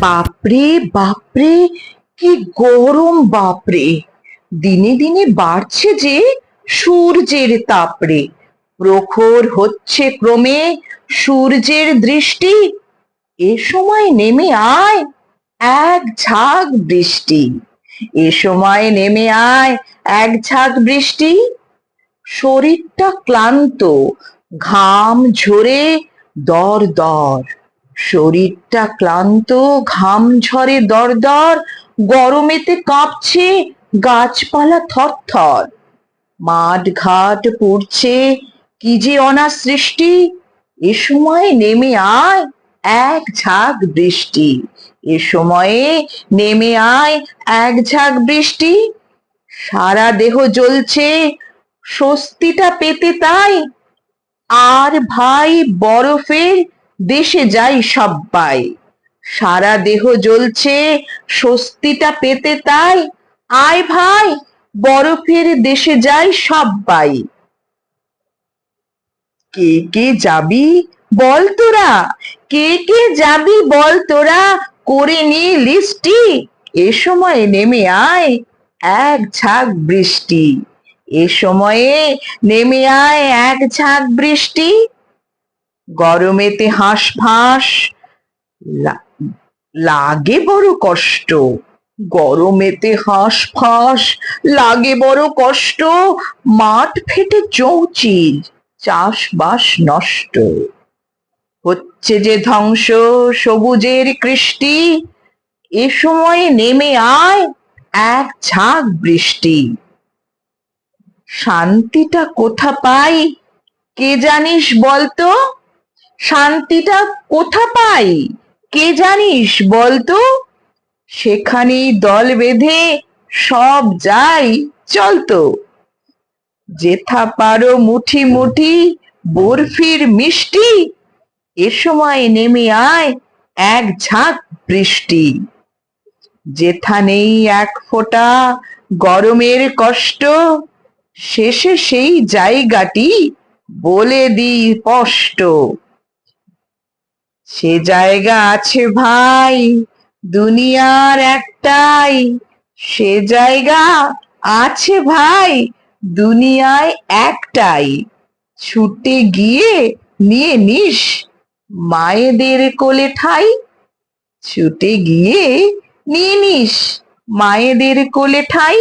বাপরে বাপরে, কি গরম বাপরে। দিনে দিনে বাড়ছে যে সূর্যের তাপরে। প্রখর হচ্ছে ক্রমে সূর্যের দৃষ্টি। এ সময় নেমে আয় এক ঝাঁক বৃষ্টি। এ সময় নেমে আয় এক ঝাঁক বৃষ্টি। শরীরটা ক্লান্ত, ঘাম ঝরে দর দর। শরীরটা ক্লান্ত, ঘাম ঝরে দর দর গরমেতে কাঁপছে, গাছপালা থরথর। মাঠ ঘাট পড়ছে, কি যে অনা সৃষ্টি? এ সময় নেমে আয় এক ঝাঁক বৃষ্টি। এ সময়ে নেমে আয় এক ঝাঁক বৃষ্টি। সারা দেহ জ্বলছে, স্বস্তিটা পেতে তাই। আর ভাই বরফের দেশে যাই সব্বাই। সারা দেহ জ্বলছে, স্বস্তিটা পেতে তাই। আয় ভাই, বরফের দেশে যাই সব্বাই। কে কে যাবি বল তোরা? কে কে যাবি বল তোরা? করে নি লিস্টি। এ সময় নেমে আয় এক ঝাঁক বৃষ্টি। এ সময়ে নেমে আয় এক ঝাঁক বৃষ্টি। গরমেতে হাঁস ফাঁস লাগে বড় কষ্ট। গরমেতে হাঁস ফাঁস, লাগে বড় কষ্ট। মাঠ ফেটে চৌচির চাষবাস নষ্ট। হচ্ছে যে ধ্বংস সবুজের কৃষ্টি, এ সময় নেমে আয় এক ঝাঁক বৃষ্টি। শান্তিটা কোথা পাই? কে জানিস বলতো? শান্তিটা কোথা পাই? কে জানিস বলতো? সেখানেই দল বেঁধে সব যাই চলতো। যেথা পারো মুঠি মুঠি বরফির মিষ্টি, এ সময় নেমে আয় এক ঝাঁক বৃষ্টি। যেথা নেই এক ফোঁটা গরমের কষ্ট, শেষে সেই জায়গাটি বলে দি স্পষ্ট। সে জায়গা আছে ভাই, দুনিয়ার একটাই। সে জায়গা আছে ভাই, দুনিয়ায় একটাই। ছুটে গিয়ে নিয়ে নিস মায়েদের কোলে ঠাই। ছুটে গিয়ে নিয়ে নিস মায়েদের কোলে ঠাই।